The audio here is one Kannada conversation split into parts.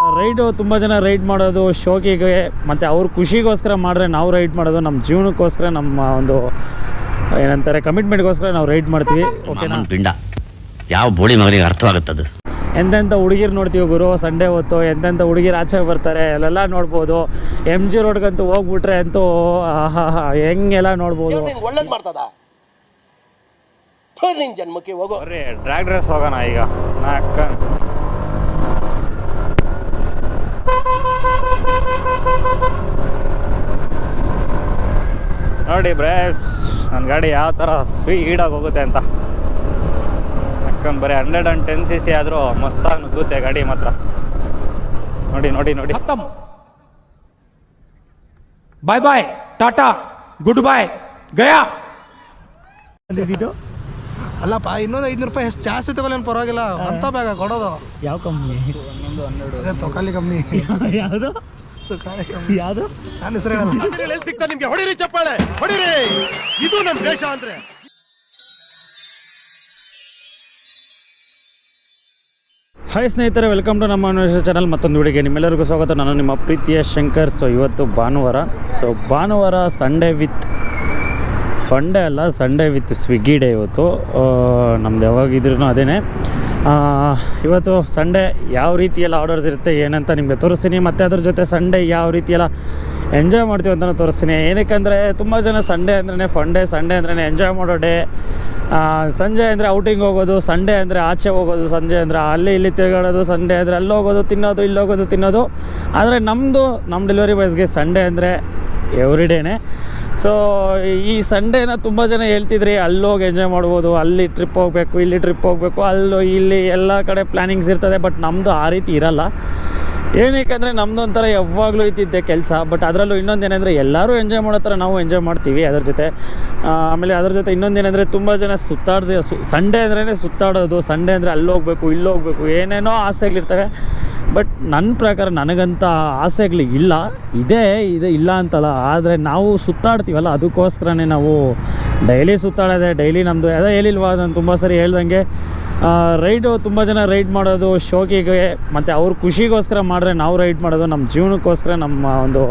ರೈಡು ತುಂಬ ಜನ ರೈಡ್ ಮಾಡೋದು ಶೋಕಿಗೆ ಮತ್ತು ಅವ್ರ ಖುಷಿಗೋಸ್ಕರ ಮಾಡಿದ್ರೆ ನಾವು ರೈಡ್ ಮಾಡೋದು ನಮ್ಮ ಜೀವನಕ್ಕೋಸ್ಕರ ನಮ್ಮ ಒಂದು ಏನಂತಾರೆ ಕಮಿಟ್ಮೆಂಟ್ಗೋಸ್ಕರ ನಾವು ರೈಡ್ ಮಾಡ್ತೀವಿ. ಓಕೆನಾ ಪಿಂಡ. ಯಾವ ಬೋಳಿ ಮಗನಿಗೆ ಅರ್ಥವಾಗುತ್ತದು? ಎಂತೆಂಥ ಹುಡುಗಿರು ನೋಡ್ತೀವಿ ಗುರು ಸಂಡೇ ಹೊತ್ತು ಎಂತೆಂಥ ಹುಡುಗಿರು ಆಚೆ ಬರ್ತಾರೆ ಅಲ್ಲೆಲ್ಲ ನೋಡ್ಬೋದು. ಎಂ ಜಿ ರೋಡ್ಗಂತೂ ಹೋಗ್ಬಿಟ್ರೆ ಅಂತೂ ಆಹಾ ಹೆಂಗೆಲ್ಲ ನೋಡ್ಬೋದು. ಒಳ್ಳೇದು ಮಾಡ್ತದ? ಜನ್ಮಕ್ಕೆ ಹೋಗೋ. ಡ್ರ್ಯಾಗ್ ರೇಸ್ ಹೋಗೋಣ ಈಗ. ನಾಲ್ಕ ನೋಡಿ ಬ್ರೇಸ್ ನನ್ನ ಗಾಡಿ ಯಾವ ಥರ ಸ್ಪೀಡಾಗಿ ಹೋಗುತ್ತೆ ಅಂತ. ಯಾಕಂದ್ರೆ ಬರೀ hundred and ten C C ಆದರೂ ಮಸ್ತಾಗಿ ನುಗ್ಗುತ್ತೆ ಗಾಡಿ ಮಾತ್ರ. ನೋಡಿ ನೋಡಿ ನೋಡಿ. Bye bye Tata good bye ಗಯಾ ಬಂದಿದ್ದು? ಅಲ್ಲಪ್ಪ ಇನ್ನೊಂದು ಐನೂರು ರೂಪಾಯಿ ಎಷ್ಟು ಜಾಸ್ತಿ ತಗೊಳ್ಳೇನು ಪರವಾಗಿಲ್ಲ. ಅಂತ ಬೇಗ ಕೊಡೋದು. ಯಾವ ಕಂಪ್ನಿ ಹನ್ನೆರಡು ತೊಕಾಲಿ ಕಂಪ್ನಿ ಯಾವುದು? ತೊಕಾಲಿ ಕಂಪ್ನಿ ಯಾವುದು? ನಾನು ಹೆಸರು ಹೇಳಲ್ಲ. ಎಲ್ಲಿ ಸಿಗ್ತಾ ನಿಮ್ಗೆ? ಹೊಡಿರಿ ಚಪ್ಪಾಳೆ. ಹೊಡಿರಿ. ಇದು ನಮ್ ದೇಶ ಅಂದ್ರೆ. ಹಾಯ್ ಸ್ನೇಹಿತರೆ ವೆಲ್ಕಮ್ ಟು ನಮ್ಮ ಅನ್ವೇಷ ಚಾನಲ್ ಮತ್ತೊಂದು ವಿಡಿಯೋಗೆ ನಿಮ್ಮೆಲ್ಲರಿಗೂ ಸ್ವಾಗತ. ನಾನು ನಿಮ್ಮ ಪ್ರೀತಿಯ ಶಂಕರ್. ಸೊ ಇವತ್ತು ಭಾನುವಾರ. ಸೊ ಭಾನುವಾರ ಸಂಡೇ ವಿತ್ ಫಂಡೇ ಅಲ್ಲ ಸಂಡೇ ವಿತ್ ಸ್ವಿಗ್ಗಿ ಡೇ ಇವತ್ತು. ಆ, ನಮ್ದು ಯಾವಾಗಿದ್ರೂ ಅದೇನೆ. ಇವತ್ತು ಸಂಡೇ ಯಾವ ರೀತಿಯೆಲ್ಲ ಆರ್ಡರ್ಸ್ ಇರುತ್ತೆ, ಏನಂತ ನಿಮಗೆ ತೋರಿಸ್ತೀನಿ. ಮತ್ತು ಅದ್ರ ಜೊತೆ ಸಂಡೇ ಯಾವ ರೀತಿಯೆಲ್ಲ ಎಂಜಾಯ್ ಮಾಡ್ತೀವಿ ಅಂತಲೂ ತೋರಿಸ್ತೀನಿ. ಏನಕ್ಕಂದರೆ, ತುಂಬ ಜನ ಸಂಡೇ ಅಂದ್ರೇ ಫಂಡೇ ಸಂಡೇ ಅಂದ್ರೇ ಎಂಜಾಯ್ ಮಾಡೋ ಡೇ ಸಂಜೆ ಅಂದರೆ ಔಟಿಂಗ್ ಹೋಗೋದು ಸಂಡೇ ಅಂದರೆ ಆಚೆ ಹೋಗೋದು, ಸಂಜೆ ಅಂದರೆ ಅಲ್ಲಿ ಇಲ್ಲಿ ತಿರುಗಾಡೋದು ಸಂಡೇ ಅಂದರೆ ಅಲ್ಲಿ ಹೋಗೋದು, ತಿನ್ನೋದು, ಇಲ್ಲಿ ಹೋಗೋದು, ತಿನ್ನೋದು. ಆದರೆ ನಮ್ಮದು ನಮ್ಮ ಡೆಲಿವರಿ ಬಾಯ್ಸ್ಗೆ ಸಂಡೇ ಅಂದರೆ ಎವ್ರಿ ಡೇನೆ ಸೊ ಈ ಸಂಡೇನ ತುಂಬ ಜನ ಹೇಳ್ತಿದ್ರಿ ಅಲ್ಲೋಗಿ ಎಂಜಾಯ್ ಮಾಡ್ಬೋದು, ಅಲ್ಲಿ ಟ್ರಿಪ್ ಹೋಗಬೇಕು, ಇಲ್ಲಿ ಟ್ರಿಪ್ ಹೋಗಬೇಕು, ಅಲ್ಲೂ, ಇಲ್ಲಿ ಎಲ್ಲ ಕಡೆ ಪ್ಲ್ಯಾನಿಂಗ್ಸ್ ಇರ್ತದೆ ಬಟ್ ನಮ್ಮದು ಆ ರೀತಿ ಇರಲ್ಲ. ಏನಕ್ಕೆ ನಮ್ಮದು ಒಂಥರ ಯಾವಾಗಲೂ ಇದ್ದಿದ್ದೆ ಕೆಲಸ ಬಟ್ ಅದರಲ್ಲೂ ಇನ್ನೊಂದೇನೆಂದರೆ ಎಲ್ಲರೂ ಎಂಜಾಯ್ ಮಾಡೋ ಥರ ನಾವು ಎಂಜಾಯ್ ಮಾಡ್ತೀವಿ ಅದ್ರ ಜೊತೆ. ಆಮೇಲೆ ಅದ್ರ ಜೊತೆ ಇನ್ನೊಂದೇನೆಂದರೆ ತುಂಬ ಜನ ಸುತ್ತಾಡ್ದು ಸಂಡೇ ಅಂದ್ರೇ ಸುತ್ತಾಡೋದು ಸಂಡೇ ಅಂದರೆ ಅಲ್ಲಿ ಹೋಗಬೇಕು ಇಲ್ಲಿ ಹೋಗಬೇಕು ಏನೇನೋ ಆಸೆಗಳಿರ್ತವೆ. ಬಟ್ ನನ್ನ ಪ್ರಕಾರ ನನಗಂತ ಆಸೆಗಳು ಇಲ್ಲ. ಇದೆ ಇದೆ ಇಲ್ಲ ಅಂತಲ್ಲ. ಆದರೆ ನಾವು ಸುತ್ತಾಡ್ತೀವಲ್ಲ, ಅದಕ್ಕೋಸ್ಕರನೇ ನಾವು ಡೈಲಿ ಸುತ್ತಾಡೋದೆ ಡೈಲಿ ನಮ್ಮದು ಅದೇ ಹೇಳಿಲ್ವಾ, ನಾನು ತುಂಬ ಸರಿ ಹೇಳ್ದಂಗೆ ರೈಡು ತುಂಬ ಜನ ರೈಡ್ ಮಾಡೋದು, ಶೋಕಿಗೆ, ಮತ್ತು ಅವ್ರ ಖುಷಿಗೋಸ್ಕರ ಮಾಡಿದ್ರೆ ನಾವು ರೈಡ್ ಮಾಡೋದು ನಮ್ಮ ಜೀವನಕ್ಕೋಸ್ಕರ ನಮ್ಮ ಒಂದು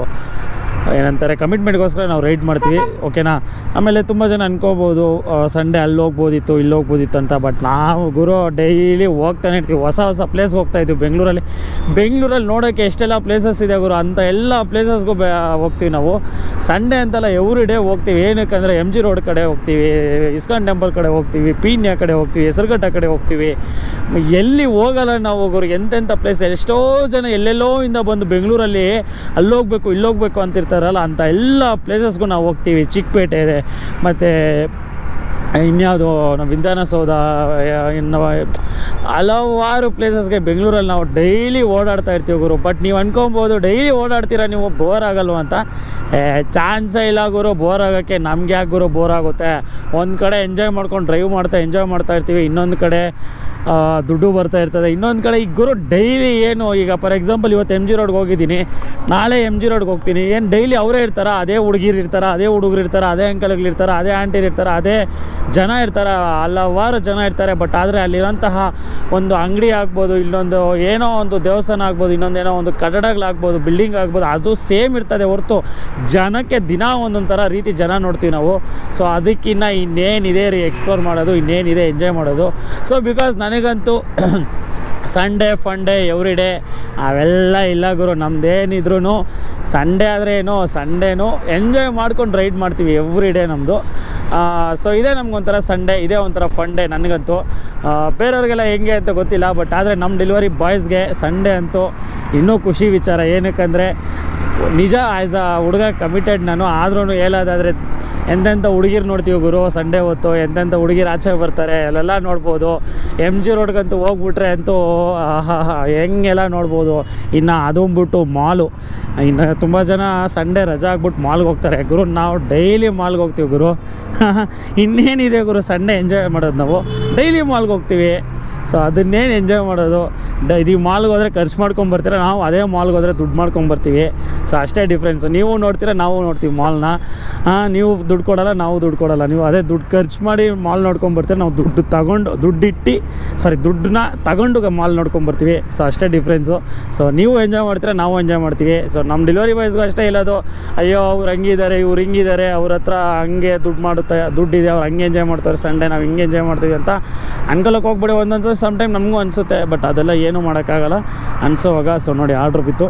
ಏನಂತಾರೆ ಕಮಿಟ್ಮೆಂಟ್ಗೋಸ್ಕರ ನಾವು ರೈಡ್ ಮಾಡ್ತೀವಿ ಓಕೆನಾ ಆಮೇಲೆ ತುಂಬ ಜನ ಅನ್ಕೋಬೋದು ಸಂಡೇ ಅಲ್ಲಿ ಹೋಗ್ಬೋದಿತ್ತು, ಇಲ್ಲಿ ಹೋಗ್ಬೋದಿತ್ತು ಅಂತ ಬಟ್ ನಾವು ಗುರು ಡೈಲಿ ಹೋಗ್ತಾನೆ ಇರ್ತೀವಿ. ಹೊಸ ಹೊಸ ಪ್ಲೇಸ್ ಹೋಗ್ತಾ ಇದ್ವಿ ಬೆಂಗಳೂರಲ್ಲಿ. ಬೆಂಗಳೂರಲ್ಲಿ ನೋಡೋಕ್ಕೆ ಎಷ್ಟೆಲ್ಲ ಪ್ಲೇಸಸ್ ಇದೆ ಗುರು, ಅಂತ ಎಲ್ಲ ಪ್ಲೇಸಸ್ಗೂ ಹೋಗ್ತೀವಿ ನಾವು. ಸಂಡೇ ಅಂತಲ್ಲ ಎವ್ರಿ ಡೇ ಹೋಗ್ತೀವಿ. ಏನಕ್ಕಂದರೆ ಎಂ ಜಿ ರೋಡ್ ಕಡೆ ಹೋಗ್ತೀವಿ, ಇಸ್ಕಾನ್ ಟೆಂಪಲ್ ಕಡೆ ಹೋಗ್ತೀವಿ, ಪೀಣ್ಯ ಕಡೆ ಹೋಗ್ತೀವಿ, ಹೆಸರುಘಟ್ಟ ಕಡೆ ಹೋಗ್ತೀವಿ. ಎಲ್ಲಿ ಹೋಗಲ್ಲ ನಾವು ಹೋಗೋರು ಎಂತೆಂಥ ಪ್ಲೇಸ್ ಎಷ್ಟೋ ಜನ ಎಲ್ಲೆಲ್ಲೋ ಇಂದ ಬಂದು ಬೆಂಗಳೂರಲ್ಲಿ, ಅಲ್ಲಿ ಹೋಗ್ಬೇಕು, ಇಲ್ಲಿ ಹೋಗ್ಬೇಕು ಅಂಥ ಎಲ್ಲ ಪ್ಲೇಸಸ್ಗೂ ನಾವು ಹೋಗ್ತೀವಿ. ಚಿಕ್ಕಪೇಟೆ ಇದೆ, ಮತ್ತು ಇನ್ಯಾವುದು ನಮ್ಮ ವಿಧಾನಸೌಧ ಇನ್ನು ಹಲವಾರು ಪ್ಲೇಸಸ್ಗೆ ಬೆಂಗಳೂರಲ್ಲಿ ನಾವು ಡೈಲಿ ಓಡಾಡ್ತಾ ಇರ್ತೀವಿ ಗುರು. ಬಟ್ ನೀವು ಅನ್ಕೊಬೋದು ಡೈಲಿ ಓಡಾಡ್ತೀರಾ ನೀವು ಬೋರ್ ಆಗಲ್ವ ಅಂತ? ಚಾನ್ಸೇ ಇಲ್ಲ ಗುರು ಬೋರ್ ಆಗೋಕ್ಕೆ ನಮ್ಗೆ ಯಾಕೆ ಗುರು ಬೋರ್ ಆಗುತ್ತೆ? ಒಂದು ಕಡೆ ಎಂಜಾಯ್ ಮಾಡ್ಕೊಂಡು ಡ್ರೈವ್ ಮಾಡ್ತಾ ಎಂಜಾಯ್ ಮಾಡ್ತಾ ಇರ್ತೀವಿ. ಇನ್ನೊಂದು ಕಡೆ ದುಡ್ಡು ಬರ್ತಾ ಇರ್ತದೆ. ಇನ್ನೊಂದು ಕಡೆ ಈಗ ಗುರು ಡೈಲಿ ಏನು, ಈಗ ಫಾರ್ ಎಕ್ಸಾಂಪಲ್ ಇವತ್ತು ಎಂ ಜಿ ರೋಡ್ಗೆ ಹೋಗಿದ್ದೀನಿ. ನಾಳೆ ಎಂ ಜಿ ರೋಡ್ಗೆ ಹೋಗ್ತೀನಿ. ಏನು ಡೈಲಿ ಅವರೇ ಇರ್ತಾರ? ಅದೇ ಹುಡುಗಿರು ಇರ್ತಾರ? ಅದೇ ಹುಡುಗರು ಇರ್ತಾರೆ? ಅದೇ ಅಂಕಲ್ಗಳು ಇರ್ತಾರೆ? ಅದೇ ಆಂಟಿರು ಇರ್ತಾರೆ? ಅದೇ ಜನ ಇರ್ತಾರೆ? ಹಲವಾರು ಜನ ಇರ್ತಾರೆ ಬಟ್ ಆದರೆ ಅಲ್ಲಿರೋಂತಹ ಒಂದು ಅಂಗಡಿ ಆಗ್ಬೋದು, ಇಲ್ಲೊಂದು ಏನೋ ಒಂದು ದೇವಸ್ಥಾನ ಆಗ್ಬೋದು ಇನ್ನೊಂದೇನೋ ಒಂದು ಕಟ್ಟಡಗಳಾಗ್ಬೋದು ಬಿಲ್ಡಿಂಗ್ ಆಗ್ಬೋದು, ಅದು ಸೇಮ್ ಇರ್ತದೆ ಹೊರತು ಜನಕ್ಕೆ ದಿನ ಒಂದೊಂದು ಥರ ರೀತಿ ಜನ ನೋಡ್ತೀವಿ ನಾವು. ಸೊ ಅದಕ್ಕಿನ್ನ ಇನ್ನೇನಿದೆ ರೀ ಎಕ್ಸ್ಪ್ಲೋರ್ ಮಾಡೋದು, ಇನ್ನೇನಿದೆ ಎಂಜಾಯ್ ಮಾಡೋದು. ಸೊ ಬಿಕಾಸ್ ನನಗಂತೂ ಸಂಡೇ ಫಂಡೇ ಎವ್ರಿ ಡೇ ಅವೆಲ್ಲ ಇಲ್ಲ ಗುರು ನಮ್ಮದೇನಿದ್ರು ಸಂಡೇ ಆದರೆ ಏನೋ ಸಂಡೇನು ಎಂಜಾಯ್ ಮಾಡ್ಕೊಂಡು ರೈಡ್ ಮಾಡ್ತೀವಿ ಎವ್ರಿ ಡೇ ನಮ್ಮದು ಸೊ ಇದೇ ನಮಗೊಂಥರ ಸಂಡೇ ಇದೇ ಒಂಥರ ಫಂಡೇ ನನಗಂತೂ. ಬೇರೆಯವ್ರಿಗೆಲ್ಲ ಹೆಂಗೆ ಅಂತ ಗೊತ್ತಿಲ್ಲ ಬಟ್ ಆದರೆ ನಮ್ಮ ಡೆಲಿವರಿ ಬಾಯ್ಸ್ಗೆ ಸಂಡೇ ಅಂತೂ ಇನ್ನೂ ಖುಷಿ ವಿಚಾರ. ಏನಕ್ಕಂದರೆ ನಿಜ ಆ್ಯಸ್ ಅ ಹುಡುಗ ಕಮಿಟೆಡ್ ನಾನು ಆದ್ರೂ ಹೇಳೋದಾದರೆ ಎಂತೆಂಥ ಹುಡುಗಿರು ನೋಡ್ತೀವಿ ಗುರು, ಸಂಡೇ ಹೊತ್ತು ಎಂತೆಂಥ ಹುಡುಗಿರು ಆಚೆ ಬರ್ತಾರೆ, ಅಲ್ಲೆಲ್ಲ ನೋಡ್ಬೋದು. ಎಂ ಜಿ ರೋಡ್ಗಂತೂ ಹೋಗ್ಬಿಟ್ರೆ ಅಂತೂ ಹೆಂಗೆಲ್ಲ ನೋಡ್ಬೋದು. ಇನ್ನು ಅದು ಬಿಟ್ಟು ಮಾಲು ಇನ್ನು ತುಂಬ ಜನ ಸಂಡೇ ರಜಾ ಆಗ್ಬಿಟ್ಟು ಮಾಲ್ಗೆ ಹೋಗ್ತಾರೆ. ಗುರು, ನಾವು ಡೈಲಿ ಮಾಲ್ಗೆ ಹೋಗ್ತೀವಿ ಗುರು. ಇನ್ನೇನಿದೆ ಗುರು, ಸಂಡೇ ಎಂಜಾಯ್ ಮಾಡೋದು ನಾವು. ಡೈಲಿ ಮಾಲ್ಗೆ ಹೋಗ್ತೀವಿ. ಸೊ ಅದನ್ನೇನು ಎಂಜಾಯ್ ಮಾಡೋದು? ಡ, ಇಡೀ ಮಾಲ್ಗೆ ಹೋದರೆ ಖರ್ಚು ಮಾಡ್ಕೊಂಡು ಬರ್ತೀರಾ? ನಾವು ಅದೇ ಮಾಲ್ಗೆ ಹೋದರೆ ದುಡ್ಡು ಮಾಡ್ಕೊಂಡು ಬರ್ತೀವಿ. ಸೊ ಅಷ್ಟೇ ಡಿಫ್ರೆನ್ಸು ನೀವು ನೋಡ್ತೀರ, ನಾವು ನೋಡ್ತೀವಿ ಮಾಲ್ನ ನೀವು ದುಡ್ಡು ಕೊಡೋಲ್ಲ, ನಾವು ದುಡ್ಡು ಕೊಡೋಲ್ಲ. ನೀವು ಅದೇ ದುಡ್ಡು ಖರ್ಚು ಮಾಡಿ ಮಾಲ್ ನೋಡ್ಕೊಂಡು ಬರ್ತೀರಾ, ನಾವು ದುಡ್ಡು ತಗೊಂಡು ದುಡ್ಡಿಟ್ಟು ಸಾರಿ ದುಡ್ಡನ್ನ ತಗೊಂಡು ಮಾಲ್ ನೋಡ್ಕೊಂಡು ಬರ್ತೀವಿ. ಸೊ ಅಷ್ಟೇ ಡಿಫ್ರೆನ್ಸು ಸೊ ನೀವು ಎಂಜಾಯ್ ಮಾಡ್ತೀರಾ, ನಾವು ಎಂಜಾಯ್ ಮಾಡ್ತೀವಿ. ಸೊ ನಮ್ಮ ಡೆಲಿವರಿ ಬಾಯ್ಸ್ಗೂ ಅಷ್ಟೇ ಇಲ್ಲದು. ಅಯ್ಯೋ, ಅವ್ರು ಹಂಗಿದ್ದಾರೆ ಇವ್ರು ಹಿಂಗಿದ್ದಾರೆ ಅವ್ರ ಹತ್ರ ಹಂಗೆ ದುಡ್ಡು ಮಾಡುತ್ತೆ ದುಡ್ಡಿದೆ ಅವ್ರು ಹಂಗೆ ಎಂಜಾಯ್ ಮಾಡ್ತಾರೆ ಸಂಡೇ ನಾವು ಹಿಂಗೆ ಎಂಜಾಯ್ ಮಾಡ್ತೀವಿ ಅಂತ ಅನ್ಕೊಳಕ್ಕೆ ಹೋಗ್ಬಿಡಿ ಒಂದೊಂದು ಸಮ್ ಟೈಮ್ ನಮಗೂ ಅನಿಸುತ್ತೆ ಬಟ್ ಅದೆಲ್ಲ ಏನೂ ಮಾಡೋಕ್ಕಾಗಲ್ಲ. ಅನಿಸೋವಾಗ ಸೊ ನೋಡಿ ಆರ್ಡ್ರ್ ಬಿತ್ತು.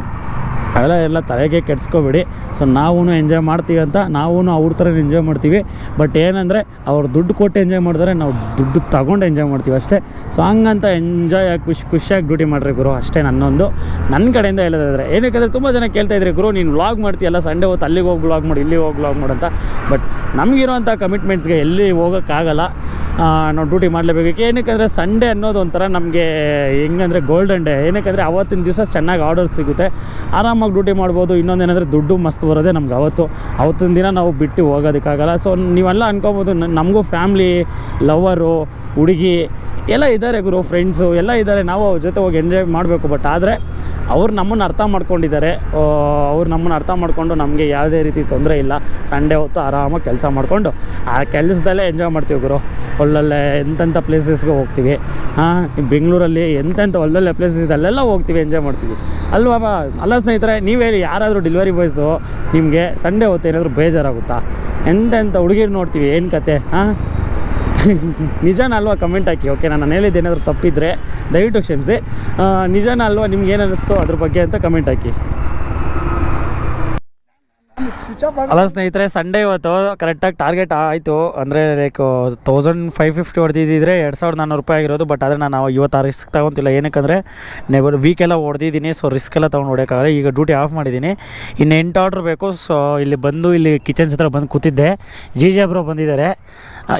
ಅವೆಲ್ಲ ಎಲ್ಲ ತಲೆಗೆ ಕೆಡ್ಸ್ಕೊಬೇಡಿ. ಸೊ ನಾವೂ ಎಂಜಾಯ್ ಮಾಡ್ತೀವಿ ಅಂತ ನಾವೂ ಅವ್ರ ಥರ ಎಂಜಾಯ್ ಮಾಡ್ತೀವಿ. ಬಟ್ ಏನಂದರೆ, ಅವ್ರು ದುಡ್ಡು ಕೊಟ್ಟು ಎಂಜಾಯ್ ಮಾಡಿದ್ರೆ ನಾವು ದುಡ್ಡು ತಗೊಂಡು ಎಂಜಾಯ್ ಮಾಡ್ತೀವಿ ಅಷ್ಟೇ. ಸೊ ಹಂಗಂತ ಎಂಜಾಯ್ ಆಗಿ ಖುಷಿ, ಖುಷಿಯಾಗಿ ಡ್ಯೂಟಿ ಮಾಡಿರಿ ಗುರು, ಅಷ್ಟೇ ನನ್ನೊಂದು. ನನ್ನ ಕಡೆಯಿಂದ ಹೇಳೋದಾದರೆ ಏನಕ್ಕೆ ತುಂಬ ಜನ ಕೇಳ್ತಾ ಇದ್ರಿ, ಗುರು, ನೀನು ವ್ಲಾಗ್ ಮಾಡ್ತೀಯಲ್ಲ ಸಂಡೇ ಹೊತ್ತು ಅಲ್ಲಿಗೆ ಹೋಗಿ ವ್ಲಾಗ್ ಮಾಡಿ ಇಲ್ಲಿ ಹೋಗಿ ವ್ಲಾಗ್ ಮಾಡು ಅಂತ. ಬಟ್ ನಮಗಿರೋಂಥ ಕಮಿಟ್ಮೆಂಟ್ಸ್ಗೆ ಎಲ್ಲಿ ಹೋಗೋಕ್ಕಾಗಲ್ಲ. ನಾವು ಡ್ಯೂಟಿ ಮಾಡಲೇಬೇಕು. ಏನಕ್ಕೆ ಅಂದರೆ ಸಂಡೇ ಅನ್ನೋದು ಒಂಥರ ನಮಗೆ ಹೆಂಗಂದರೆ ಗೋಲ್ಡನ್ ಡೇ ಏನಕ್ಕೆ ಅವತ್ತಿನ ದಿವಸ ಚೆನ್ನಾಗಿ ಆರ್ಡರ್ ಸಿಗುತ್ತೆ. ಆರಾಮಾಗಿ ಡ್ಯೂಟಿ ಮಾಡ್ಬೋದು. ಇನ್ನೊಂದೇನೆಂದರೆ ದುಡ್ಡು ಮಸ್ತ್ ಬರೋದೇ ನಮ್ಗೆ ಅವತ್ತು. ಅವತ್ತಿನ ದಿನ ನಾವು ಬಿಟ್ಟು ಹೋಗೋದಕ್ಕಾಗಲ್ಲ. ಸೊ ನೀವೆಲ್ಲ ಅನ್ಕೋಬೋದು ನಮಗೂ ಫ್ಯಾಮ್ಲಿ ಲವರು ಹುಡುಗಿ ಎಲ್ಲ ಇದ್ದಾರೆ ಗುರು ಫ್ರೆಂಡ್ಸು ಎಲ್ಲ ಇದ್ದಾರೆ. ನಾವು ಅವ್ರ ಜೊತೆ ಹೋಗಿ ಎಂಜಾಯ್ ಮಾಡಬೇಕು ಬಟ್ ಆದರೆ ಅವ್ರು ನಮ್ಮನ್ನು ಅರ್ಥ ಮಾಡ್ಕೊಂಡಿದ್ದಾರೆ. ಅವ್ರು ನಮ್ಮನ್ನು ಅರ್ಥ ಮಾಡಿಕೊಂಡು ನಮಗೆ ಯಾವುದೇ ರೀತಿ ತೊಂದರೆ ಇಲ್ಲ. ಸಂಡೇ ಹೊತ್ತು ಆರಾಮಾಗಿ ಕೆಲಸ ಮಾಡಿಕೊಂಡು ಆ ಕೆಲಸದಲ್ಲೇ ಎಂಜಾಯ್ ಮಾಡ್ತೀವಿ ಗುರು. ಒಳ್ಳೊಳ್ಳೆ ಎಂತೆಂಥ ಪ್ಲೇಸಸ್ಗೆ ಹೋಗ್ತೀವಿ. ಹಾಂ ಬೆಂಗಳೂರಲ್ಲಿ ಎಂತೆಂಥ ಒಳ್ಳೊಳ್ಳೆ ಪ್ಲೇಸಸ್ ಅಲ್ಲೆಲ್ಲ ಹೋಗ್ತೀವಿ ಎಂಜಾಯ್ ಮಾಡ್ತೀವಿ. ಅಲ್ವಾ ಅಲ್ಲ ಸ್ನೇಹಿತರೆ, ನೀವು ಹೇಳಿ ಯಾರಾದರೂ ಡೆಲಿವರಿ ಬಾಯ್ಸು ನಿಮಗೆ ಸಂಡೇ ಹೊತ್ತು ಏನಾದರೂ ಬೇಜಾರಾಗುತ್ತಾ? ಎಂತೆಂಥ ಹುಡುಗಿರು ನೋಡ್ತೀವಿ, ಏನು ಕತೆ? ಹಾಂ ನಿಜಾನ ಅಲ್ವಾ ಕಮೆಂಟ್ ಹಾಕಿ? ಓಕೆ ನಾನು ಹೇಳಿದ್ದು ಏನಾದರೂ ತಪ್ಪಿದ್ರೆ ದಯವಿಟ್ಟು ಕ್ಷಮಿಸಿ. ನಿಜಾನ ಅಲ್ವಾ ನಿಮ್ಗೆ ಏನು ಅನ್ನಿಸ್ತೋ ಅದ್ರ ಬಗ್ಗೆ ಅಂತ ಕಮೆಂಟ್ ಹಾಕಿ. ಅಲ್ಲ ಸ್ನೇಹಿತರೆ ಸಂಡೇ ಇವತ್ತು ಕರೆಕ್ಟಾಗಿ ಟಾರ್ಗೆಟ್ ಆಯಿತು. ಅಂದರೆ ಲೈಕ್ ತೌಸಂಡ್ ಫೈವ್ ಫಿಫ್ಟಿ ಹೊಡೆದಿದ್ದಿದ್ರೆ ಎರಡು ಸಾವಿರದ ನಾನ್ನೂರು ರೂಪಾಯಿ ಆಗಿರೋದು ಬಟ್ ಆದರೆ ನಾನು ಇವತ್ತು ಆ ರಿಸ್ಕ್ ತಗೊತಿಲ್ಲ. ಏನಕ್ಕಂದರೆ ನೆವರ್ ವೀಕೆಲ್ಲ ಹೊಡೆದಿದ್ದೀನಿ ಸೊ ರಿಸ್ಕ್ ಎಲ್ಲ ತೊಗೊಂಡು ಹೊಡೆಯೋಕ್ಕಾಗಲ್ಲ. ಈಗ ಡ್ಯೂಟಿ ಆಫ್ ಮಾಡಿದ್ದೀನಿ. ಇನ್ನು ಎಂಟು ಆರ್ಡ್ರ್ ಬೇಕು ಸೊ ಇಲ್ಲಿ ಬಂದು ಇಲ್ಲಿ ಕಿಚನ್ಸ್ ಹತ್ರ ಬಂದು ಕೂತಿದ್ದೆ. ಜಿ ಜೆ ಬ್ರೋ ಬಂದಿದ್ದಾರೆ.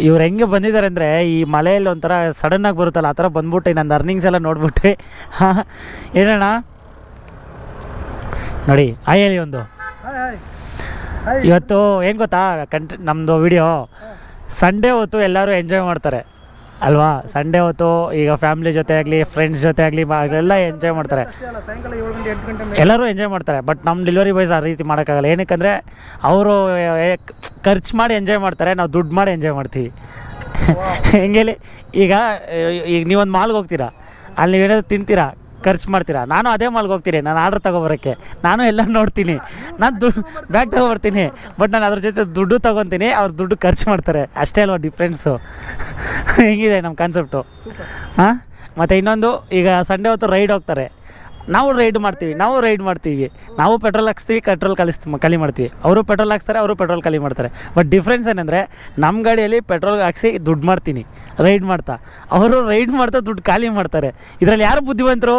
ಇವ್ರು ಹೆಂಗೆ ಬಂದಿದ್ದಾರೆ ಅಂದರೆ ಈ ಮಲೆಯಲ್ಲಿ ಒಂಥರ ಸಡನ್ನಾಗಿ ಬರುತ್ತಲ್ಲ ಆ ಥರ ಬಂದ್ಬಿಟ್ಟು ನನ್ನ ಅರ್ನಿಂಗ್ಸ್ ಎಲ್ಲ ನೋಡ್ಬಿಟ್ಟು. ಹಾಂ ಏನಣ್ಣ? ನೋಡಿ ಆಯ್ ಹೇಳಿ ಒಂದು. ಇವತ್ತು ಏನು ಗೊತ್ತಾ? ಕಂಟ್ ನಮ್ಮದು ವಿಡಿಯೋ ಸಂಡೇ ಹೊತ್ತು ಎಲ್ಲರೂ ಎಂಜಾಯ್ ಮಾಡ್ತಾರೆ. ಅಲ್ವಾ? ಸಂಡೇ ಹೊತ್ತು ಈಗ ಫ್ಯಾಮಿಲಿ ಜೊತೆ ಆಗಲಿ ಫ್ರೆಂಡ್ಸ್ ಜೊತೆ ಆಗಲಿ ಎಲ್ಲ ಎಂಜಾಯ್ ಮಾಡ್ತಾರೆ. ಎಲ್ಲರೂ ಎಂಜಾಯ್ ಮಾಡ್ತಾರೆ. ಬಟ್ ನಮ್ಮ ಡೆಲಿವರಿ ಬಾಯ್ಸ್ ಆ ರೀತಿ ಮಾಡೋಕ್ಕಾಗಲ್ಲ. ಏನಕ್ಕಂದರೆ ಅವರು ಖರ್ಚು ಮಾಡಿ ಎಂಜಾಯ್ ಮಾಡ್ತಾರೆ. ನಾವು ದುಡ್ಡು ಮಾಡಿ ಎಂಜಾಯ್ ಮಾಡ್ತೀವಿ. ಹೆಂಗೇಳಿ? ಈಗ ಈಗ ನೀವೊಂದು ಮಾಲ್ಗೆ ಹೋಗ್ತೀರಾ. ಅಲ್ಲಿ ನೀವೇನಾದ್ರು ತಿಂತೀರಾ? ಖರ್ಚು ಮಾಡ್ತೀರಾ? ನಾನು ಅದೇ ಮಾಲ್ಗೆ ಹೋಗ್ತೀನಿ ನಾನು ಆರ್ಡ್ರ್ ತೊಗೊಬರೋಕ್ಕೆ. ನಾನು ಎಲ್ಲ ನೋಡ್ತೀನಿ. ನಾನು ದುಡ್ಡು ಬ್ಯಾಗ್ ತೊಗೊಬರ್ತೀನಿ ಬಟ್ ನಾನು ಅದ್ರ ಜೊತೆ ದುಡ್ಡು ತೊಗೊತೀನಿ ಅವ್ರು ದುಡ್ಡು ಖರ್ಚು ಮಾಡ್ತಾರೆ. ಅಷ್ಟೇ ಅಲ್ವಾ ಡಿಫ್ರೆನ್ಸು ಹೆಂಗಿದೆ ನಮ್ಮ ಕಾನ್ಸೆಪ್ಟು ಹಾಂ? ಮತ್ತು ಇನ್ನೊಂದು ಈಗ ಸಂಡೇ ಹೊತ್ತು ರೈಡ್ ಹೋಗ್ತಾರೆ. ನಾವು ರೈಡ್ ಮಾಡ್ತೀವಿ, ನಾವು ರೈಡ್ ಮಾಡ್ತೀವಿ. ನಾವು ಪೆಟ್ರೋಲ್ ಹಾಕ್ಸ್ತೀವಿ ಪೆಟ್ರೋಲ್ ಕಲಿಸ್ತೀವಿ ಖಾಲಿ ಮಾಡ್ತೀವಿ. ಅವರು ಪೆಟ್ರೋಲ್ ಹಾಕ್ಸ್ತಾರೆ, ಅವರು ಪೆಟ್ರೋಲ್ ಖಾಲಿ ಮಾಡ್ತಾರೆ. ಬಟ್ ಡಿಫ್ರೆನ್ಸ್ ಏನಂದರೆ ನಮ್ಮ ಗಾಡಿಯಲ್ಲಿ ಪೆಟ್ರೋಲ್ ಹಾಕ್ಸಿ ದುಡ್ಡು ಮಾಡ್ತೀನಿ ರೈಡ್ ಮಾಡ್ತಾ. ಅವರು ರೈಡ್ ಮಾಡ್ತಾ ದುಡ್ಡು ಖಾಲಿ ಮಾಡ್ತಾರೆ. ಇದರಲ್ಲಿ ಯಾರು ಬುದ್ಧಿವಂತರು?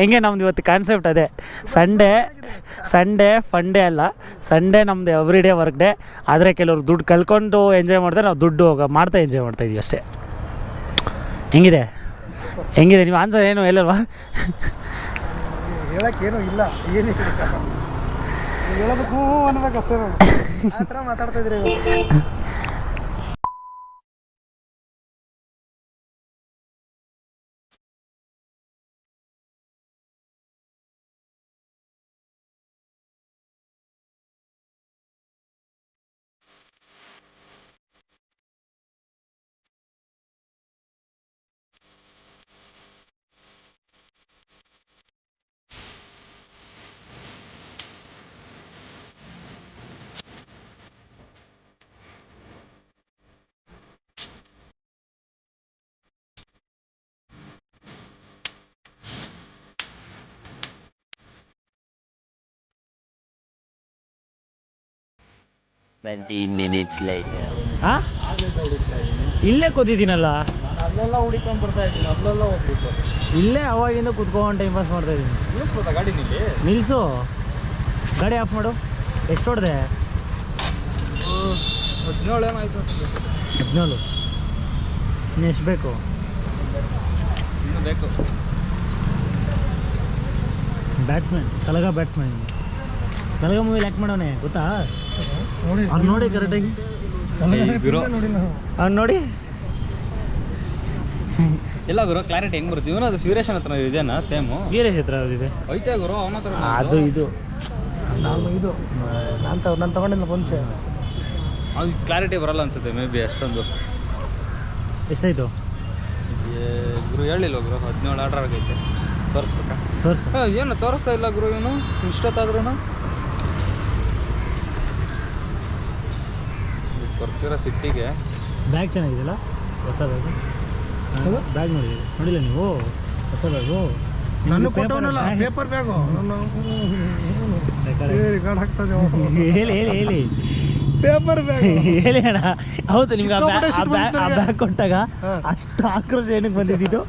ಹೆಂಗೆ ನಮ್ದು ಇವತ್ತು ಕಾನ್ಸೆಪ್ಟ್ ಅದೇ. ಸಂಡೇ ಸಂಡೇ ಫಂಡೇ ಅಲ್ಲ. ಸಂಡೇ ನಮ್ಮದು ಎವ್ರಿ ಡೇ ವರ್ಕ್ ಡೇ ಆದರೆ ಕೆಲವರು ದುಡ್ಡು ಕಲ್ಕೊಂಡು ಎಂಜಾಯ್ ಮಾಡ್ತಾರೆ ನಾವು ದುಡ್ಡು ಹೋಗ, ಮಾಡ್ತಾ ಎಂಜಾಯ್ ಮಾಡ್ತಾ ಇದೀವಿ ಅಷ್ಟೇ. ಹೆಂಗಿದೆ? ಹೆಂಗಿದೆ ನೀವು ಆನ್ಸರ್ ಏನು ಎಲ್ಲಲ್ವಾ ಹೇಳಕ್ಕೇನು ಇಲ್ಲ ಏನು ಹೇಳಬೇಕು ಅನ್ಬೇಕು ಅಷ್ಟೇ ಮಾತಾಡ್ತಾ ಇದ್ರಿ ಇವಾಗ. Twenty minutes later. ಹಾ? ಇಲ್ಲೇ ಕೂತಿದ್ದೀನಲ್ಲ? ಅಲ್ಲೆಲ್ಲ ಹುಡಿಕೊಂಡ್ ಬರ್ತಾ ಇದ್ದೀನಿ ಅಲ್ಲೆಲ್ಲ ಹೋಗ್ಬಿಟ್ಟು. ಇಲ್ಲೇ ಅವಾಗಿಂದ ಕುತ್ಕೊಂಡು ಟೈಮ್ ಪಾಸ್ ಮಾಡ್ತಾ ಇದ್ದೀನಿ. ನಿಲ್ಲಿಸ್ಬೋದಾ ಗಾಡಿ ನಿಲ್ಲಿ? ನಿಲ್ಲಿಸು ಗಾಡಿ ಆಫ್ ಮಾಡು. ಎಷ್ಟು ಹೊಡೆದೆ? ಹದಿನೇಳು ಏನಾಯ್ತು ಹದಿನೇಳು. ಇನ್ನು ಎಷ್ಟು ಬೇಕು? ಇನ್ನು ಬೇಕು. ಬ್ಯಾಟ್ಸ್ಮನ್ ಸಲಗ ಬ್ಯಾಟ್ಸ್ಮನ್ ಸಲಗ ಮೂವಿಲಿ ಆ್ಯಕ್ಟ್ ಮಾಡೋಣೆ ಗೊತ್ತಾ? ನೋಡಿ ಕರೆಕ್ಟಾಗಿ. ನೋಡಿ ನಾವು. ಅವ್ನು ನೋಡಿ. ಇಲ್ಲ ಗುರು ಕ್ಲಾರಿಟಿ ಹೆಂಗ್ ಬರುತ್ತೆ? ಇವನು ಅದು ವೀರೇಶನ್ ಹತ್ರ ಇದೇನಾ ಸೇಮ್ ವೀರೇಶ್ ಹತ್ರ ಇದೆ. ಐತೆ ಗುರು ಅವನ ಹತ್ರ ಅದು ಇದು. ನಾನು ಇದು ನಾನು ತಗ ನಾನು ತಗೊಂಡಿಲ್ಲ ಮುಂಚೆ ಅದು ಕ್ಲಾರಿಟಿ ಬರಲ್ಲ ಅನ್ಸುತ್ತೆ ಮೇ ಬಿ ಅಷ್ಟೊಂದು. ಎಷ್ಟಾಯ್ತು? ಏ, ಗುರು ಹೇಳಿಲ್ಲ ಗುರು ಹದಿನೇಳು ಆರ್ಡರ್ ಆಗೈತೆ. ತೋರಿಸ್ಬೇಕಾ? ತೋರಿಸ. ಏನು ತೋರಿಸ್ತಾ ಇಲ್ಲ ಗುರು ಇವನು? ಇಷ್ಟೊತ್ತಾದ್ರೂ ಬರ್ತಿರೋ ಸಿಟ್ಟಿಗೆ. ಬ್ಯಾಗ್ ಚೆನ್ನಾಗಿದೆಯಲ್ಲ? ಹೊಸ ಬ್ಯಾಗು ಬ್ಯಾಗ್ ನೋಡಿ ನೋಡಿಲ್ಲ ನೀವು? ಹೊಸ ಬ್ಯಾಗು ನನ್ನ ಕೊಟ್ಟವನಲ್ಲ ಪೇಪರ್ ಬ್ಯಾಗು ಹೇಳಿ ಹೇಳಿ ಹೇಳಿ. ಪೇಪರ್ ಬ್ಯಾಗ್ ಹೇಳಿ ಅಣ್ಣ. ಹೌದು ನಿಮ್ಗೆ ಆ ಬ್ಯಾಗ್ ಆ ಬ್ಯಾಗ್ ಕೊಟ್ಟಾಗ ಅಷ್ಟು ಆಕ್ರೋಶ ಏನಕ್ಕೆ ಬಂದಿದ್ದು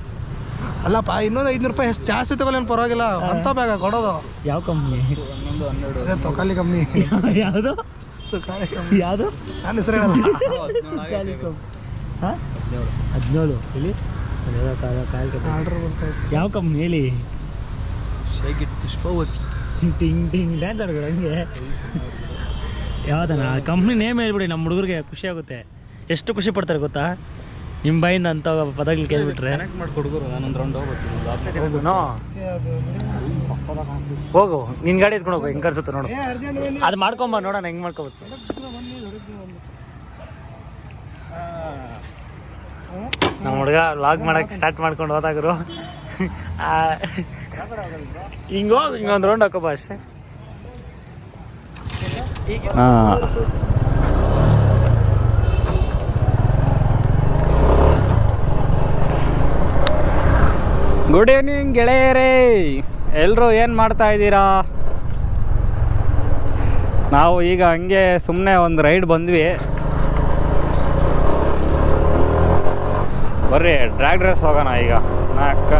ಅಲ್ಲಪ್ಪ ಇನ್ನೊಂದು ಐದುನೂರು ರೂಪಾಯಿ ಎಷ್ಟು ಜಾಸ್ತಿ ತಗೊಳ್ಳೇನು ಪರವಾಗಿಲ್ಲ. ಅಂತ ಬ್ಯಾಗ ಕೊಡೋದು. ಯಾವ ಕಂಪ್ನಿ ಹನ್ನೊಂದು ಹನ್ನೆರಡು. ತೊಕಾಲಿ ಕಂಪ್ನಿ ಯಾವುದು? ಕಂಪ್ನಿ ಯಾವುದು? ನಾನು ಹೆಸರು ಹೇಳಲ್ಲ ಹಾಂ? ಹದಿನೇಳು. ಇತ್ತು. ಯಾವ ಕಂಪ್ನಿ ಹೇಳಿ? ಶೇಖಿಟ್ ಪುಷ್ಪವತಿ. ಟಿಂಗ್ ಟಿಂಗ್. ಡ್ಯಾನ್ಸ್ ಆಡ್ತಾರೆ ಹಂಗೆ. ಯಾವ್ದನ? ಕಂಪ್ನಿ ನೇಮ್ ಹೇಳ್ಬಿಡಿ ನಮ್ಮ ಹುಡುಗರಿಗೆ ಖುಷಿ ಆಗುತ್ತೆ. ಎಷ್ಟು ಖುಷಿ ಪಡ್ತಾರೆ ಗೊತ್ತಾ? ನಿಮ್ಮ ಬಾಯಿಂದ ಅಂತ ಪದಗಳು ಕೇಳ್ಬಿಟ್ರೆ. ಕನೆಕ್ಟ್ ಮಾಡಿ ಹುಡುಗರು ನಾನೊಂದು ರೌಂಡ್ ಹೋಗ್ಬಿಡ್ತೀನಿ? ಹೋಗು ನಿನ್ನ ಗಾಡಿ ಎತ್ಕೊಂಡು ಹೋಗು ಹೆಂಗೆ ಕರ್ಸುತ್ತೆ ನೋಡು. ಅದು ಮಾಡ್ಕೊಂಬ ನೋಡೋಣ ಹೆಂಗೆ ಮಾಡ್ಕೊಬೋದು. ನಮ್ಮ ಹುಡುಗ ಲಾಗ್ ಮಾಡಕ್ಕೆ ಸ್ಟಾರ್ಟ್ ಮಾಡ್ಕೊಂಡು ಹೋದಾಗರು. ಹಿಂಗೆ ಹೋಗಿ ಹಿಂಗೊಂದು ರೌಂಡ್ ಹಾಕೋಬ ಅಷ್ಟೇ. ಗುಡ್ ಈವ್ನಿಂಗ್ ಗೆಳೆಯರೇ. ಎಲ್ಲರೂ ಏನು ಮಾಡ್ತಾ ಇದ್ದೀರಾ? ನಾವು ಈಗ ಹಂಗೆ ಸುಮ್ಮನೆ ಒಂದು ರೈಡ್ ಬಂದ್ವಿ. ಬರ್ರಿ ಡ್ರ್ಯಾಗ್ ರೇಸ್ ಹೋಗೋಣ ಈಗ. ನಾಕ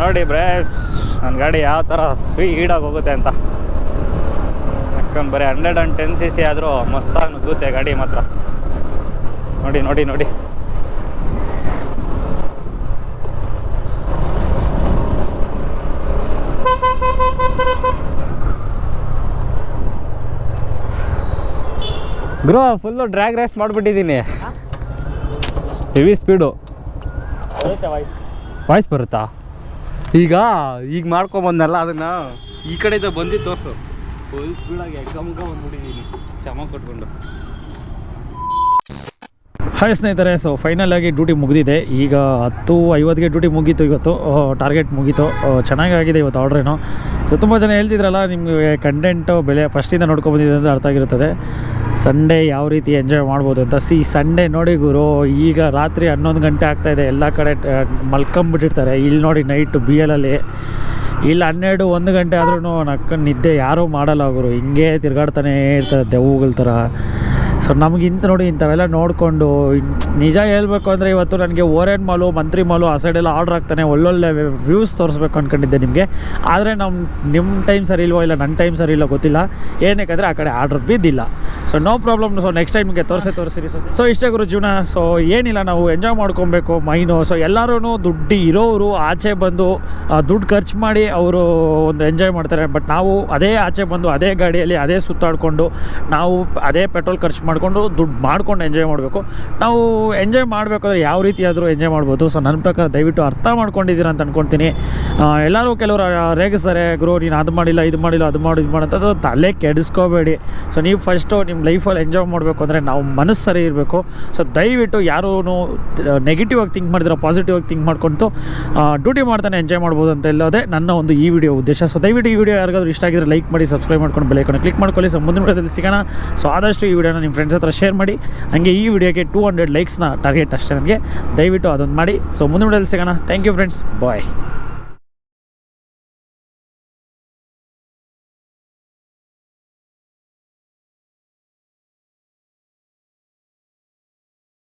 ನೋಡಿ ಬ್ರೇಸ್ ನನ್ನ ಗಾಡಿ ಯಾವ ಥರ ಸ್ಪೀಡಾಗಿ ಹೋಗುತ್ತೆ ಅಂತ. ಯಾಕಂದ್ರೆ ಬರೀ hundred and ten C C ಆದರೂ ಮಸ್ತಾಗಿ ನುಗ್ಗುತ್ತೆ ಗಾಡಿ ಮಾತ್ರ. ನೋಡಿ ನೋಡಿ ನೋಡಿ. ಗ್ರೋ ಫುಲ್ಲು ಡ್ರ್ಯಾಗ್ ರೇಸ್ ಮಾಡಿಬಿಟ್ಟಿದ್ದೀನಿ. ಹೆವಿ ಸ್ಪೀಡು ವಾಯ್ಸ್ ವಾಯ್ಸ್ ಬರುತ್ತಾ? ಈಗ ಈಗ ಮಾಡ್ಕೊಂಬಂದಲ್ಲ ಅದನ್ನ ಈ ಕಡೆಯಿಂದ ಬಂದು ತೋರಿಸು. ಫುಲ್ ಸ್ಪೀಡಾಗಿ ಎಕ್ಸಾಮ್ಗೆ ಬಂದ್ಬಿಟ್ಟಿದ್ದೀನಿ ಕ್ಷಮ ಕೊಟ್ಕೊಂಡು. ಹಾಯ್ ಸ್ನೇಹಿತರೆ ಸೊ ಫೈನಲ್ ಆಗಿ ಡ್ಯೂಟಿ ಮುಗಿದಿದೆ. ಈಗ ಹತ್ತು ಐವತ್ತಿಗೆ ಡ್ಯೂಟಿ ಮುಗೀತು ಇವತ್ತು. ಟಾರ್ಗೆಟ್ ಮುಗೀತು. ಚೆನ್ನಾಗಿ ಚೆನ್ನಾಗಾಗಿದೆ ಇವತ್ತು ಆರ್ಡ್ರೇನು ಸೊ ತುಂಬ ಜನ ಹೇಳ್ತಿದ್ರಲ್ಲ, ನಿಮಗೆ ಕಂಟೆಂಟು ಬೆಲೆ ಫಸ್ಟಿಂದ ನೋಡ್ಕೊಬಂದಿದೆ ಅಂದರೆ ಅರ್ಥ ಆಗಿರುತ್ತದೆ. ಸಂಡೇ ಯಾವ ರೀತಿ ಎಂಜಾಯ್ ಮಾಡ್ಬೋದು ಅಂತ. ಸಿ ಸಂಡೇ ನೋಡಿ ಗುರು, ಈಗ ರಾತ್ರಿ ಹನ್ನೊಂದು ಗಂಟೆ ಆಗ್ತಾಯಿದೆ ಎಲ್ಲ ಕಡೆ ಮಲ್ಕೊಂಬಿಟ್ಟಿರ್ತಾರೆ. ಇಲ್ಲಿ ನೋಡಿ ನೈಟು ಬಿ ಎಲಲ್ಲಿ ಇಲ್ಲಿ ಹನ್ನೆರಡು, ಒಂದು ಗಂಟೆ ಆದ್ರೂ ನಕ್ಕ ನಿದ್ದೆ ಯಾರೂ ಮಾಡಲ್ಲ ಗುರು. ಹಿಂಗೆ ತಿರ್ಗಾಡ್ತಾನೆ ಇರ್ತಾರೆ ದೆವ್ವಗಳ ಥರ. ಸೊ ನಮ್ಗೆ ಇಂಥ ನೋಡಿ ಇಂಥವೆಲ್ಲ ನೋಡಿಕೊಂಡು ನಿಜ ಹೇಳ್ಬೇಕು ಅಂದರೆ ಇವತ್ತು ನನಗೆ ಓರೆನ್ ಮಾಲು, ಮಂತ್ರಿ ಮಾಲು ಆ ಸೈಡೆಲ್ಲ ಆರ್ಡ್ರ್ ಆಗ್ತಾನೆ, ಒಳ್ಳೊಳ್ಳೆ ವ್ಯೂಸ್ ತೋರಿಸ್ಬೇಕು ಅಂದ್ಕೊಂಡಿದ್ದೆ ನಿಮಗೆ. ಆದರೆ ನಮ್ಮ ನಿಮ್ಮ ಟೈಮ್ ಸರಿ ಇಲ್ವೋ ಇಲ್ಲ ನನ್ನ ಟೈಮ್ ಸರಿ ಇಲ್ಲೋ ಗೊತ್ತಿಲ್ಲ. ಏನಕ್ಕೆ ಆ ಕಡೆ ಆರ್ಡ್ರ್ ಬಿದ್ದಿಲ್ಲ. So no problem so next time ನಿಮಗೆ ತೋರಿಸೇ ತೋರಿಸಿರಿ. ಸೊ ಸೊ ಇಷ್ಟೇ ಗುರು ಜೀವನ ಸೊ ಏನಿಲ್ಲ, ನಾವು ಎಂಜಾಯ್ ಮಾಡ್ಕೊಬೇಕು, ಮೈನು. ಸೊ ಎಲ್ಲರೂ ದುಡ್ಡು ಇರೋರು ಆಚೆ ಬಂದು ದುಡ್ಡು ಖರ್ಚು ಮಾಡಿ ಅವರು ಒಂದು ಎಂಜಾಯ್ ಮಾಡ್ತಾರೆ. ಬಟ್ ನಾವು ಅದೇ ಆಚೆ ಬಂದು, ಅದೇ ಗಾಡಿಯಲ್ಲಿ, ಅದೇ ಸುತ್ತಾಡಿಕೊಂಡು, ನಾವು ಅದೇ ಪೆಟ್ರೋಲ್ ಖರ್ಚು ಮಾಡಿಕೊಂಡು ದುಡ್ಡು ಮಾಡ್ಕೊಂಡು ಎಂಜಾಯ್ ಮಾಡಬೇಕು. ನಾವು ಎಂಜಾಯ್ ಮಾಡಬೇಕಾದ್ರೆ ಯಾವ ರೀತಿಯಾದರೂ ಎಂಜಾಯ್ ಮಾಡ್ಬೋದು. ಸೊ ನನ್ನ ಪ್ರಕಾರ ದಯವಿಟ್ಟು ಅರ್ಥ ಮಾಡ್ಕೊಂಡಿದ್ದೀರಾ ಅಂತ ಅಂದ್ಕೊಳ್ತೀನಿ ಎಲ್ಲರೂ ಕೆಲವರು ರೇಗಿಸ್ತಾರೆ, ಗುರು, ನೀನು ಅದು ಮಾಡಿಲ್ಲ, ಇದು ಮಾಡಿಲ್ಲ, ಅದು ಮಾಡು, ಇದು ಮಾಡಂಥದ್ದು ತಲೆ ಕೆಡಿಸ್ಕೋಬೇಡಿ. ಸೊ ನೀವು ಫಸ್ಟು ನಿಮ್ಮ ಲೈಫಲ್ಲಿ ಎಂಜಾಯ್ ಮಾಡಬೇಕು ಅಂದರೆ ನಾವು ಮನಸ್ಸು ಸರಿ ಇರಬೇಕು. ಸೊ ದಯವಿಟ್ಟು ಯಾರೂ ನೆಗೆಟಿವ್ ಆಗಿ ಥಿಂಕ್ ಮಾಡಿದ್ರೆ ಪಾಸಿಟಿವ್ ಆಗಿ ಥಿಂಕ್ ಮಾಡ್ಕೊಂಡು ಡ್ಯೂಟಿ ಮಾಡ್ತಾನೆ ಎಂಜಾಯ್ ಮಾಡ್ಬೋದು ಅಂತ ಇಲ್ಲೋದೇ ನನ್ನ ಒಂದು ಈ ವಿಡಿಯೋ ಉದ್ದೇಶ. ಸೊ ದಯವಿಟ್ಟು ಈ ವಿಡಿಯೋ ಯಾರಿಗಾದ್ರೂ ಇಷ್ಟ ಆಗಿದ್ರೆ ಲೈಕ್ ಮಾಡಿ ಸಬ್ಸ್ಕ್ರೈಬ್ ಮಾಡ್ಕೊಂಡು ಬೆಲೈಕನ್ನು ಕ್ಲಿಕ್ ಮಾಡ್ಕೊಳ್ಳಿ. ಸೊ ಮುಂದಿನ ವಿಡಿಯೋದಲ್ಲಿ ಸಿಗೋಣ. ಸೊ ಆದಷ್ಟು ಈ ವಿಡಿಯೋನ ನಿಮ್ಮ ಫ್ರೆಂಡ್ಸ್ ಹತ್ರ ಶೇರ್ ಮಾಡಿ. ಹಾಗೆ ಈ ವಿಡಿಯೋಗೆ ಟೂ ಹಂಡ್ರೆಡ್ ಲೈಕ್ಸ್ನ ಟಾರ್ಗೆಟ್ ಅಷ್ಟೇ ನನಗೆ. ದಯವಿಟ್ಟು ಅದೊಂದು ಮಾಡಿ. ಸೊ ಮುಂದಿನ ವಿಡಿಯೋದಲ್ಲಿ ಸಿಗೋಣ. Thank you friends bye